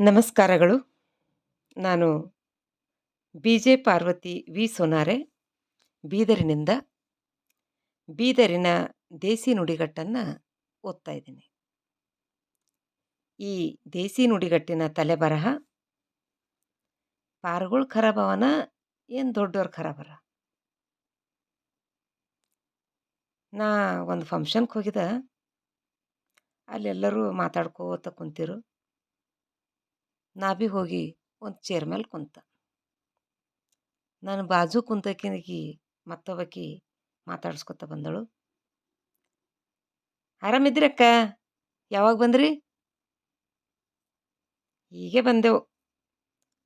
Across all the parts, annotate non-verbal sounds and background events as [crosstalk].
ನಮಸ್ಕಾರಗಳು. ನಾನು B J Parvati V. Sonare, ಬೀದರಿನಿಂದ. ಬೀದರಿನ ದೇಸಿ ನುಡಿಗಟ್ಟನ್ನು ಓದ್ತಾ ಇದ್ದೀನಿ. ಈ ದೇಸಿ ನುಡಿಗಟ್ಟಿನ ತಲೆಬರಹ ಪಾರ್ಗಳು ಖರಾಬವನ ಏನು ದೊಡ್ಡವ್ರ ಖರಾಬರ? ನಾ ಒಂದು ಫಂಕ್ಷನ್‌ಗೆ ಹೋಗಿದ ಅಲ್ಲೆಲ್ಲರೂ ಮಾತಾಡ್ಕೋತ ಕುಂತಿರು. ನಾ ಭೀ ಹೋಗಿ ಒಂದು ಚೇರ್ ಮೇಲೆ ಕುಂತ ನನ್ನ ಬಾಜು ಕುಂತಕಿನಕಿ ಮತ್ತೊಬ್ಬಕಿ ಮಾತಾಡ್ಸ್ಕೊತ ಬಂದಳು. ಆರಾಮಿದ್ದೀರಕ್ಕ? ಯಾವಾಗ ಬಂದ್ರಿ? ಹೀಗೆ ಬಂದೆವು.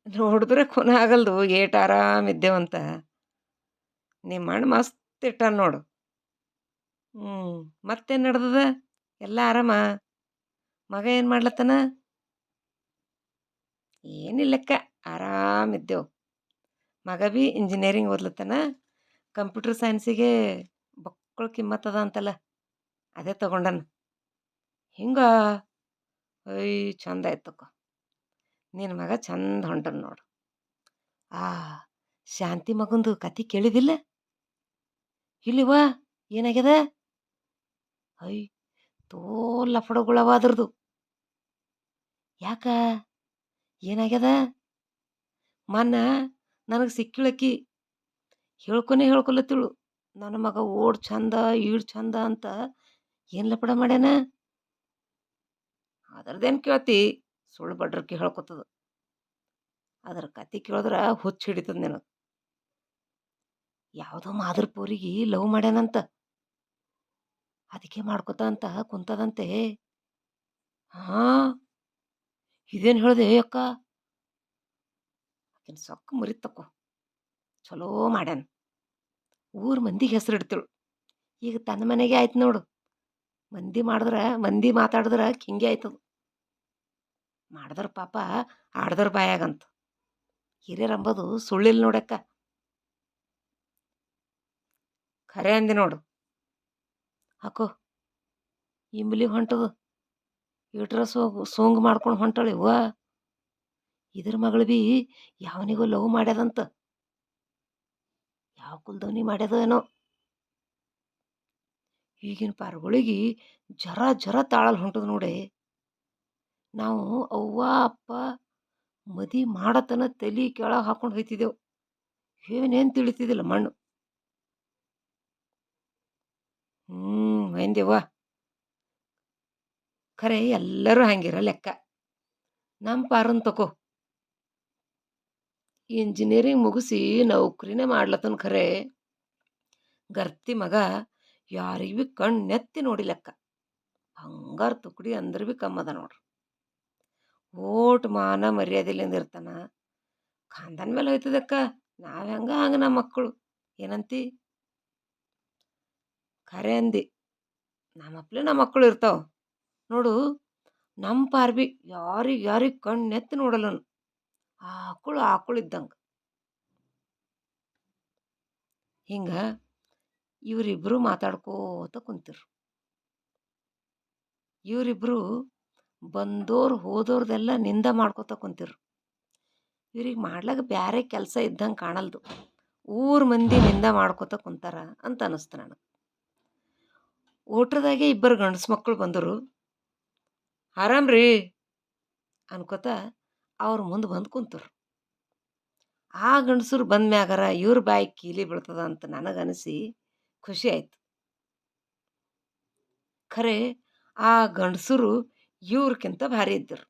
ನೋಡಿದ್ರೆ ಕೊನ ಆಗಲ್ದು ಏಟ್ ಆರಾಮಿದ್ದೇವಂತ. ನಿಮ್ಮಣ್ಣ ಮಸ್ತ್ ಇಟ್ಟ ನೋಡು. ಹ್ಞೂ ಮತ್ತೇನು ನಡ್ದದ? ಎಲ್ಲ ಆರಾಮ? ಮಗ ಏನು ಮಾಡ್ಲತ್ತಾನ? ಏನಿಲ್ಲಕ್ಕ, ಆರಾಮಿದ್ದೆವು. ಮಗ ಭೀ ಇಂಜಿನಿಯರಿಂಗ್ ಓದ್ಲತ್ತನ ಕಂಪ್ಯೂಟರ್ ಸೈನ್ಸಿಗೆ ಬಕ್ಕಳ ಕಿಮ್ಮತ್ತದ ಅಂತಲ್ಲ. ಅದೇ ತಗೊಂಡಾನ. ಹಿಂಗೆ, ಅಯ್ಯ ಚಂದ ಆಯ್ತಕ್ಕ. ನಿನ್ನ ಮಗ ಚಂದ ಹೊಂಟನ ನೋಡು. ಆ, ಶಾಂತಿ ಮಗಂದು ಕಥೆ ಕೇಳಿದಿಲ್ಲ? ಇಲ್ಲವ್ವ ಏನಾಗ್ಯದ? ಅಯ್ಯ, ತೋಲ್ ಲಫಡಗಳವ ಅದ್ರದ್ದು. ಯಾಕ? ಏನಾಗ್ಯದ? ಮೊನ್ನೆ ನನಗೆ ಸಿಕ್ಕಿಳಕಿ. ಹೇಳ್ಕೊನೆ ಹೇಳ್ಕೊಲತ್ತಿಳು. ನನ್ನ ಮಗ ಓಡ್ ಚಂದ, ಈಡ್ ಚಂದ ಅಂತ ಏನು ಲಪಡ ಮಾಡ್ಯಾನ? ಅದರ್ದೇನ್ ಕೇಳ್ತಿ? ಸುಳ್ಳು ಬಡ್ರಕಿ ಹೇಳ್ಕೊತದ. ಅದರ ಕತೆ ಕೇಳಿದ್ರೆ ಹುಚ್ಚು ಹಿಡಿತದ ನಿನಗೆ. ಯಾವುದೋ ಮಾದ್ರ ಪೋರಿಗೆ ಲವ್ ಮಾಡ್ಯಾನಂತ. ಅದಕ್ಕೆ ಮಾಡ್ಕೊತ ಅಂತ ಕುಂತದಂತೆ. ಹಾಂ. ಇದೇನ್ ಹೇಳ್ದೆ ಅಕ್ಕ? ಆಕಿನ ಸೊಕ್ಕ ಮುರಿತಕ್ಕೋ ಚಲೋ ಮಾಡ್ಯಾನ. ಊರ್ ಮಂದಿಗೆ ಇಡ್ತಳು ಈಗ ತನ್ನ ಮನೆಗೆ ಆಯ್ತು ನೋಡು. ಮಂದಿ ಮಾಡಿದ್ರೆ, ಮಂದಿ ಮಾತಾಡಿದ್ರೆ ಹಿಂಗೆ ಆಯ್ತದ. ಮಾಡಿದ್ರ ಪಾಪ ಆಡ್ದ್ರ ಬಾಯಾಗಂತ. ಹಿರಿಯರು ಅಂಬೋದು ಸುಳ್ಳಿಲ್ಲ ನೋಡಕ್ಕ. ಖರೆ ಅಂದಿ ನೋಡು. ಹಾಕೋ. ಇಂಬ್ಲಿ ಹೊಂಟದು. ಇಟ್ರ ಸೋಗು, ಸೋಂಗ್ ಮಾಡ್ಕೊಂಡು ಹೊಂಟಾಳೆ ಇವ ಇದ್ರ ಮಗಳು ಬಿ ಯಾವನಿಗೂ ಲವ್ ಮಾಡ್ಯದಂತ. ಯಾವ ಕುಲ್ದವನಿ ಮಾಡ್ಯದ ಏನೋ. ಈಗಿನ ಪಾರ್ಗಳಿಗಿ ಜರ ಜರ ತಾಳಲ್ ಹೊಂಟದ ನೋಡಿ ನಾವು ಅವ್ವ, ಅಪ್ಪ ಮದಿ ಮಾಡತನ ತಲೆ ಕೆಳಗೆ ಹಾಕೊಂಡು ಹೋಯ್ತಿದ್ದೆವು. ಏನೇನ್ ತಿಳಿತಿದ್ದಿಲ್ಲ ಮಣ್ಣು. ಹ್ಞೂ ಹೊಯ್ಂದೆವ್ವ. ಖರೆ ಎಲ್ಲರೂ ಹಂಗಿರ ಲೆಕ್ಕ. ನಮ್ಮ ಪಾರನ್ ತಕೋ. ಇಂಜಿನಿಯರಿಂಗ್ ಮುಗಿಸಿ ನೌಕರಿನೇ ಮಾಡ್ಲತ್ತನ ಖರೆ. ಗರ್ತಿ ಮಗ ಯಾರಿಗೆ ಭೀ ಕಣ್ಣೆತ್ತಿ ಲೆಕ್ಕ ಬಂಗಾರ ತುಕಡಿ ಅಂದ್ರೆ ಭೀ ಕಮ್ಮದ ನೋಡ್ರಿ. ಓಟ್ ಮಾನ ಮರ್ಯಾದೆಲಿಂದ ಇರ್ತಾನ. ಕಾಂದನ್ ಮೇಲೆ ಹೋಯ್ತದಕ್ಕ. ನಾವು ಹೆಂಗ ಹಂಗ ನಮ್ಮ ಮಕ್ಕಳು. ಏನಂತಿ? ಖರೆ ಅಂದಿ. ನಮ್ಮಪ್ಲೆ ನಮ್ಮ ಮಕ್ಕಳು ಇರ್ತಾವ. ನೋಡು ನಮ್ಮ ಪಾರ್ಬಿ ಯಾರಿಗೆ ಯಾರಿಗೆ ಕಣ್ಣೆತ್ತ ನೋಡಲ್ಲನು. ಆಕಳು ಆಕಳು ಇದ್ದಂಗೆ ಹಿಂಗೆ ಇವರಿಬ್ಬರು ಮಾತಾಡ್ಕೋತ ಕುಂತಿರು. ಇವರಿಬ್ಬರು ಬಂದೋರು ಹೋದೋರ್ದೆಲ್ಲ ನಿಂದ ಮಾಡ್ಕೋತ ಕುಂತಿರು. ಇವ್ರಿಗೆ ಮಾಡ್ಲಾಕ ಬ್ಯಾರೆ ಕೆಲಸ ಇದ್ದಂಗೆ ಕಾಣಲ್ದು. ಊರ್ ಮಂದಿ ನಿಂದ ಮಾಡ್ಕೋತ ಕುಂತಾರ ಅಂತ ಅನ್ನಿಸ್ತು ನನಗೆ. ಓಟ್ರದಾಗೆ ಇಬ್ಬರು ಗಂಡಸು ಮಕ್ಕಳು ಬಂದರು. ಆರಾಮ್ರಿ ಅನ್ಕೋತ ಅವ್ರ ಮುಂದೆ ಬಂದು ಕುಂತರು. ಆ ಗಂಡಸರು ಬಂದ ಮ್ಯಾಗಾರ ಇವ್ರ ಬಾಯಿ ಕೀಲಿ ಬೀಳ್ತದ ಅಂತ ನನಗನಿಸಿ ಖುಷಿ ಆಯ್ತು. ಖರೆ ಆ ಗಂಡಸರು ಇವ್ರಕ್ಕಿಂತ ಭಾರಿ ಇದ್ದರು.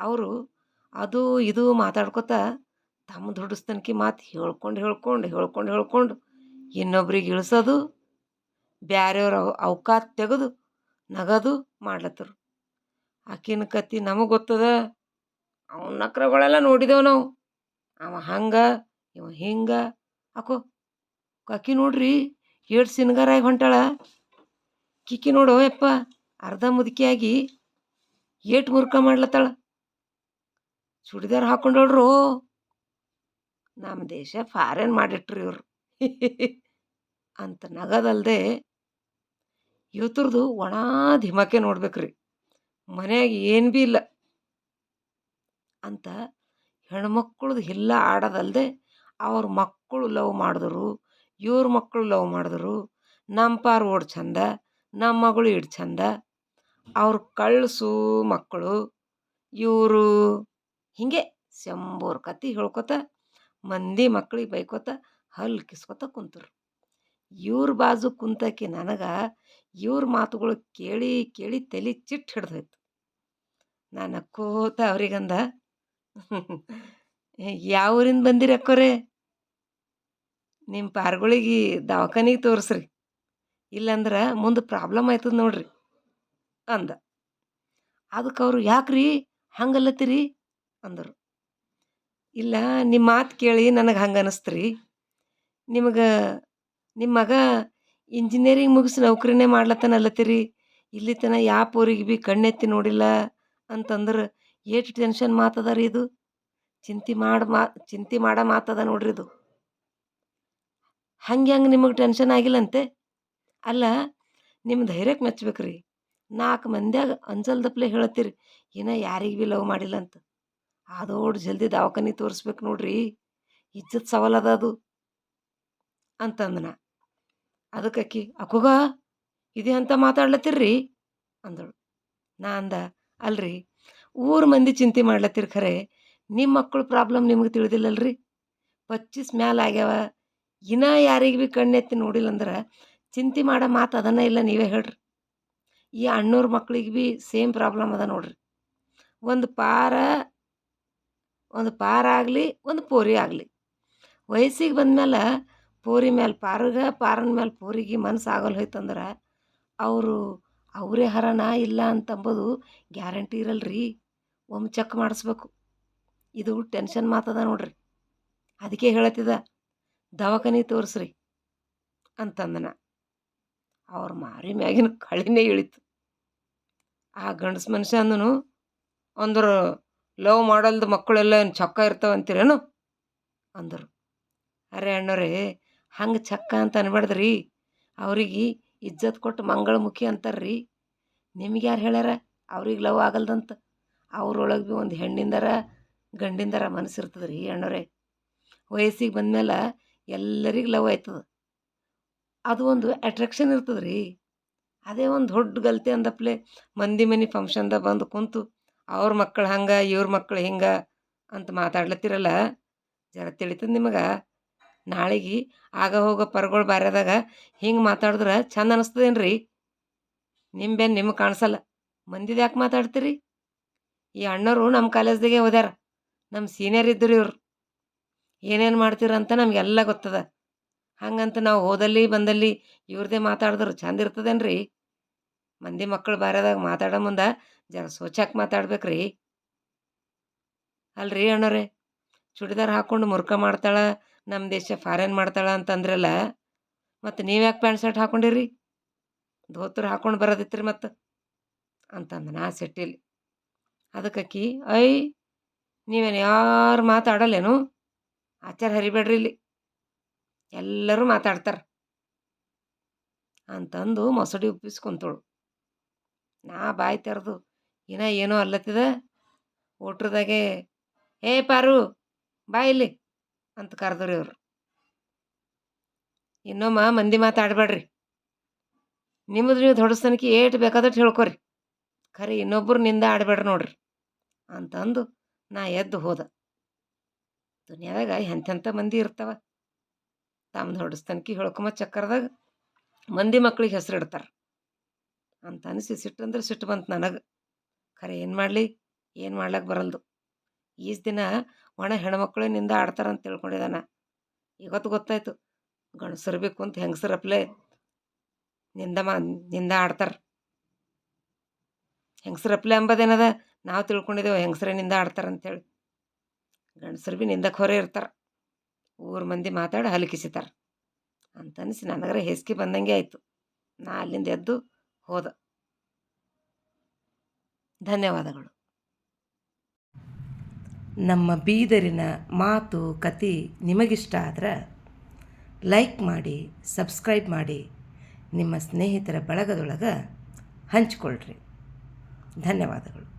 ಅವರು ಅದು ಇದು ಮಾತಾಡ್ಕೊತ ತಮ್ಮ ದುಡಿಸ್ತನಕಿ ಮಾತು ಹೇಳ್ಕೊಂಡು ಹೇಳ್ಕೊಂಡು ಹೇಳ್ಕೊಂಡು ಹೇಳ್ಕೊಂಡು ಇನ್ನೊಬ್ರಿಗೆ ಇಳಿಸೋದು, ಬ್ಯಾರೆಯವ್ರ ಅವಕಾಶ ತೆಗೆದು ನಗದು ಮಾಡ್ಲತ್ತರು. ಆಕಿನ ಕತ್ತಿ ನಮಗೆ ಗೊತ್ತದ. ಅವನ ನಕ್ರಗಳೆಲ್ಲ ನೋಡಿದೆವು ನಾವು. ಅವ ಹಂಗೆ, ಇವ ಹಿಂಗೆ. ಅಕೋ ಕಾಕಿ ನೋಡ್ರಿ ಏಟ್ ಸಿನ್ಗಾರಾಗಿ ಹೊಂಟಾಳ. ಕಿಕ್ಕಿ ನೋಡೋ, ಯಪ್ಪ, ಅರ್ಧ ಮುದುಕಿಯಾಗಿ ಏಟ್ ಮುರ್ಕ ಮಾಡ್ಲತ್ತಾಳ. ಚೂಡಿದಾರ್ ಹಾಕೊಂಡಳ್ರು ನಮ್ಮ ದೇಶ ಫಾರಿನ್ ಮಾಡಿಟ್ರಿ ಇವರು. [laughs] ಅಂತ ನಗದಲ್ದೆ ಇವತ್ತರದು ಒಣ ಧಿಮಾಕೆ ನೋಡ್ಬೇಕ್ರಿ. ಮನ್ಯಾಗ ಏನು ಭೀ ಇಲ್ಲ. ಅಂತ ಹೆಣ್ಮಕ್ಳದ್ದು ಇಲ್ಲ ಆಡೋದಲ್ದೆ ಅವ್ರ ಮಕ್ಕಳು ಲವ್ ಮಾಡಿದ್ರು, ಇವ್ರ ಮಕ್ಕಳು ಲವ್ ಮಾಡಿದ್ರು ನಮ್ಮ ಪಾರ್ ಓಡ್ ಚಂದ ನಮ್ಮ ಮಗಳು ಇಡ್ ಚಂದ ಅವ್ರ ಕಳ್ಸು ಮಕ್ಕಳು ಇವರು ಹೀಗೆ ಶಂಬೋರ್ ಕತೆ ಹೇಳ್ಕೊತ, ಮಂದಿ ಮಕ್ಳಿಗೆ ಬೈಕೋತ ಹಲ್ಲು ಕಿಸ್ಕೊತ ಕುಂತರು ಇವ್ರ ಬಾಜು ಕುಂತಕ್ಕೆ ನನಗೆ ಇವ್ರ ಮಾತುಗಳು ಕೇಳಿ ಕೇಳಿ ತಲೆ ಚಿಟ್ಟು ಹಿಡ್ದೋಯ್ತು ನಾನು ಅಕ್ಕೋತ ಅವರಿಗಂದ. ಯಾವ ಊರಿಂದ ಬಂದಿರಿ ಅಕ್ಕೋರೆ? ನಿಮ್ಮ ಪಾರ್ಗಳಿಗೆ ದವಾಖಾನಿಗೆ ತೋರಿಸ್ರಿ. ಇಲ್ಲಂದ್ರೆ ಮುಂದೆ ಪ್ರಾಬ್ಲಮ್ ಆಯ್ತದ ನೋಡ್ರಿ, ಅಂದ. ಅದಕ್ಕೆ ಅವರು, ಯಾಕ್ರಿ? ಹಂಗಲ್ಲತ್ತೀರಿ? ಅಂದರು. ಇಲ್ಲ ನಿಮ್ಮ ಮಾತು ಕೇಳಿ ನನಗೆ ಹಂಗೆ ಅನ್ನಿಸ್ತ್ರಿ ನಿಮಗೆ ನಿಮ್ಮ ಮಗ ಇಂಜಿನಿಯರಿಂಗ್ ಮುಗಿಸಿ ನೌಕರಿನೇ ಮಾಡ್ಲತ್ತನಲ್ಲತ್ತೀರಿ. ಇಲ್ಲಿ ತನಕ ಯಾವ ಪೋರಿಗೆ ಭೀ ಕಣ್ಣೆತ್ತಿ ನೋಡಿಲ್ಲ. ಅಂತಂದ್ರೆ ಎಷ್ಟು ಟೆನ್ಷನ್ ಮಾತದ ರೀ ಇದು. ಚಿಂತೆ ಮಾಡಿ ಮಾ, ಚಿಂತೆ ಮಾಡ ಮಾತದ ನೋಡ್ರಿ ಇದು. ಹಂಗೆ ಹಂಗೆ ನಿಮಗೆ ಟೆನ್ಷನ್ ಆಗಿಲ್ಲಂತೆ? ಅಲ್ಲ ನಿಮ್ಮ ಧೈರ್ಯಕ್ಕೆ ಮೆಚ್ಬೇಕು ರೀ ನಾಲ್ಕು ಮಂದ್ಯಾಗ ಅಂಜಲ್ದಪ್ಲೆ ಹೇಳತ್ತೀರಿ ಏನ ಯಾರಿಗೆ ಭೀ ಲವ್ ಮಾಡಿಲ್ಲ ಅಂತ ಆದೋಡು ಜಲ್ದಿ ದವಾಖಾನೆ ತೋರಿಸ್ಬೇಕು ನೋಡ್ರಿ. ಇಜ್ಜತ್ ಸವಾಲ್ ಅದ ಅದು. ಅಂತಂದ ನಾ. ಅದಕ್ಕೆ ಆಕಿ ಅಕ್ಕುಗ ಇದೇ ಅಂತ ಮಾತಾಡ್ಲತ್ತೀರ್ರಿ? ಅಂದಳು. ನಾ ಅಂದ ಅಲ್ರಿ? ಊರ ಮಂದಿ ಚಿಂತೆ ಮಾಡ್ಲತ್ತೀರಿ ಖರೆ. ನಿಮ್ಮ ಮಕ್ಕಳು ಪ್ರಾಬ್ಲಮ್ ನಿಮ್ಗೆ ತಿಳಿದಿಲ್ಲಲ್ರಿ? ಪಚ್ಚೀಸ್ ಮ್ಯಾಲ ಆಗ್ಯಾವ. ಇನ್ನ ಯಾರಿಗೆ ಭೀ ಕಣ್ಣೆತ್ತಿ ನೋಡಿಲ್ಲ ಅಂದ್ರೆ ಚಿಂತೆ ಮಾಡೋ ಮಾತು ಅದನ್ನ ಇಲ್ಲ ನೀವೇ ಹೇಳ್ರಿ. ಈ ಅಣ್ಣೂರು ಮಕ್ಳಿಗೆ ಭೀ ಸೇಮ್ ಪ್ರಾಬ್ಲಮ್ ಅದ ನೋಡ್ರಿ. ಒಂದು ಪಾರ ಒಂದು ಪಾರ ಆಗಲಿ, ಒಂದು ಪೋರಿ ಆಗಲಿ. ವಯಸ್ಸಿಗೆ ಬಂದಮೇಲೆ ಪೋರಿ ಮೇಲೆ ಪಾರಗ, ಪಾರನ ಮೇಲೆ ಪೋರಿಗೆ ಮನ್ಸು ಆಗಲ್ಲ ಹೋಯ್ತಂದ್ರೆ ಅವರು ಅವರೇ ಹರಣ ಇಲ್ಲ ಅಂತಂಬೋದು ಗ್ಯಾರಂಟಿ ಇರಲ್ರಿ. ಒಮ್ಮೆ ಚೆಕ್ ಮಾಡಿಸ್ಬೇಕು. ಇದು ಟೆನ್ಷನ್ ಮಾತದ ನೋಡ್ರಿ. ಅದಕ್ಕೆ ಹೇಳತ್ತಿದ, ದವಾಖಾನೆ ತೋರಿಸ್ರಿ ಅಂತಂದನ ಅವ್ರ ಮಾರಿ ಮ್ಯಾಗಿನ ಕಳಿನೇ ಇಳಿತು. ಆ ಗಂಡಸು ಮನುಷ್ಯ ಅಂದನು, ಅಂದರು ಲವ್ ಮಾಡಲ್ದು ಮಕ್ಕಳೆಲ್ಲ ಏನು ಚೊಕ್ಕ ಇರ್ತಾವೆ ಅಂತೀರೇನು? ಅಂದರು. ಅರೆ ಅಣ್ಣವ್ರೆ ಹಂಗೆ ಚಕ್ಕ ಅಂತ ಅನ್ಬಾಡ್ದ್ರಿ ಅವ್ರಿಗೆ ಇಜ್ಜತ್ ಕೊಟ್ಟು ಮಂಗಳಮುಖಿ ಅಂತಾರ್ರಿ. ನಿಮ್ಗೆ ಯಾರು ಹೇಳ್ಯಾರ? ಅವ್ರಿಗೆ ಲವ್ ಆಗಲ್ದಂತ. ಅವ್ರೊಳಗೆ ಭೀ ಒಂದು ಹೆಣ್ಣಿಂದರ, ಗಂಡಿಂದರ ಮನಸ್ಸು ಇರ್ತದೆ ರೀ ಅಣ್ಣವ್ರೆ ವಯಸ್ಸಿಗೆ ಬಂದಮೇಲೆ ಎಲ್ಲರಿಗೆ ಲವ್ ಆಯ್ತದ. ಅದು ಒಂದು ಅಟ್ರಾಕ್ಷನ್ ಇರ್ತದೆ ರೀ ಅದೇ ಒಂದು ದೊಡ್ಡ ಗಲ್ತಿ ಅಂದಪ್ಲೆ ಮಂದಿ ಮನೆ ಫಂಕ್ಷನ್ದಾಗ ಬಂದು ಕುಂತು, ಅವ್ರ ಮಕ್ಕಳು ಹಂಗೆ, ಇವ್ರ ಮಕ್ಕಳು ಹಿಂಗೆ ಅಂತ ಮಾತಾಡ್ಲತ್ತಿರಲ್ಲ. ಜರ ತಿಳಿತದೆ ನಿಮಗೆ? ನಾಳೆಗೆ ಆಗ ಹೋಗೋ ಪರಗಳು ಬಾರ್ಯದಾಗ ಹಿಂಗೆ ಮಾತಾಡಿದ್ರೆ ಚಂದ ಅನಿಸ್ತದೇನು ರೀ ನಿಮ್ಮ ನಿಮ್ಗೆ ಕಾಣಿಸಲ್ಲ. ಮಂದಿದು ಯಾಕೆ ಮಾತಾಡ್ತೀರಿ? ಈ ಅಣ್ಣವರು ನಮ್ಮ ಕಾಲೇಜ್ದಾಗೆ ಓದ್ಯಾರ. ನಮ್ಮ ಸೀನಿಯರ್ ಇದ್ದರು ಇವರು. ಏನೇನು ಮಾಡ್ತೀರಂತ ನಮಗೆಲ್ಲ ಗೊತ್ತದ. ಹಂಗಂತ ನಾವು ಹೋದಲ್ಲಿ ಬಂದಲ್ಲಿ ಇವ್ರದೇ ಮಾತಾಡಿದ್ರು ಚಂದ ಇರ್ತದೇನು ರೀ ಮಂದಿ ಮಕ್ಕಳು ಬಾರ್ಯದಾಗ ಮಾತಾಡೋ ಮುಂದೆ ಜರ ಸೋಚಾಕ್ ಮಾತಾಡ್ಬೇಕು ರೀ ಅಲ್ರಿ ಅಣ್ಣರೇ, ಚೂಡಿದಾರ್ ಹಾಕ್ಕೊಂಡು ಮುರ್ಕ ಮಾಡ್ತಾಳ. ನಮ್ಮ ದೇಶ ಫಾರಿನ್ ಮಾಡ್ತಾಳ ಅಂತಂದ್ರಲ್ಲ, ಮತ್ತು ನೀವು ಯಾಕೆ ಪ್ಯಾಂಟ್ ಶರ್ಟ್ ಹಾಕೊಂಡಿರಿ? ಧೋತ್ರ ಹಾಕೊಂಡು ಬರೋದಿತ್ತು ರೀ ಮತ್ತು? ಅಂತಂದ ನಾ ಸಿಟ್ಟಿಲಿ. ಅದಕ್ಕಿ ಐ ನೀವೇನು ಯಾರು ಮಾತಾಡಲ್ಲೇನು? ಆಚಾರ ಹರಿಬೇಡ್ರಿ ಇಲ್ಲಿ. ಎಲ್ಲರೂ ಮಾತಾಡ್ತಾರೆ. ಅಂತಂದು ಮೊಸಡಿ ಉಪ್ಪಿಸ್ಕೊಂತಳು ನಾ ಬಾಯಿ ತೆರೆದು, ಇನ್ನ ಏನೋ ಅಲ್ಲತ್ತಿದೆ? ಓಟ್ರದಾಗೆ ಏ ಪಾರು, ಬಾ ಇಲ್ಲಿ. ಅಂತ ಕರೆದ್ರಿ ಇವರು. ಇನ್ನೊಮ್ಮ ಮಂದಿ ಮಾತಾಡಬೇಡ್ರಿ ನಿಮ್ಮದು ನೀವು ದೊಡ್ಡಸ್ತನಕ್ಕೆ ಏಟು ಬೇಕಾದಟ್ಟು ಹೇಳ್ಕೊರಿ. ಖರೆ ಇನ್ನೊಬ್ಬರು ನಿಂದ ಆಡಬೇಡ್ರಿ ನೋಡ್ರಿ. ಅಂತಂದು ನಾ ಎದ್ದು ಹೋದ. ದುನಿಯಾದಾಗ ಎಂಥೆಂಥ ಮಂದಿ ಇರ್ತಾವ. ತಮ್ಮ ದೊಡ್ಡಸ್ತನಕ್ಕೆ ಹೇಳ್ಕೊಂಬ ಚಕ್ಕರ್ದಾಗ ಮಂದಿ ಮಕ್ಳಿಗೆ ಹೆಸರು ಇಡ್ತಾರೆ. ಅಂತ ಅನಿಸಿ ಸಿಟ್ಟು ಅಂದ್ರೆ ಸಿಟ್ಟು ಬಂತು ನನಗೆ. ಖರೆ ಏನು ಮಾಡಲಿ? ಏನು ಮಾಡ್ಲಕ್ಕೆ ಬರಲ್ದು? ಈಸ್ ದಿನ ಒಣ ಹೆಣ್ಮಕ್ಳು ನಿಂದ ಆಡ್ತಾರಂತ ತಿಳ್ಕೊಂಡಿದ್ದಾನೆ. ಇವತ್ತು ಗೊತ್ತಾಯ್ತು. ಗಂಡಸರು ಬೇಕು ಅಂತ ಹೆಂಗಸರಪ್ಲೆ ನಿಂದ ಮಾ, ನಿಂದ ಆಡ್ತಾರೆ. ಹೆಂಗಸರಪ್ಲೆ ಅಂಬೋದೇನದ? ನಾವು ತಿಳ್ಕೊಂಡಿದ್ದೇವೆ ಹೆಂಗಸ್ರೇ ನಿಂದ ಆಡ್ತಾರೆ ಅಂತೇಳಿ. ಗಂಡಸರು ಭೀ ನಿಂದಕ್ಕೆ ಹೊರೆ ಇರ್ತಾರೆ. ಊರು ಮಂದಿ ಮಾತಾಡಿ ಹಲಕಿಸಿತಾರೆ. ಅಂತ ನನಗರ ಹೆಸ್ಕಿ ಬಂದಂಗೆ ಆಯಿತು. ನಾ ಅಲ್ಲಿಂದ ಎದ್ದು ಹೋದ. ಧನ್ಯವಾದಗಳು. ನಮ್ಮ ಬೀದರಿನ ಮಾತು ಕತೆ ನಿಮಗಿಷ್ಟ ಆದ್ರೆ ಲೈಕ್ ಮಾಡಿ ಸಬ್ಸ್ಕ್ರೈಬ್ ಮಾಡಿ, ನಿಮ್ಮ ಸ್ನೇಹಿತರ ಬಳಗದೊಳಗೆ ಹಂಚಿಕೊಳ್ಳ್ರಿ ಧನ್ಯವಾದಗಳು.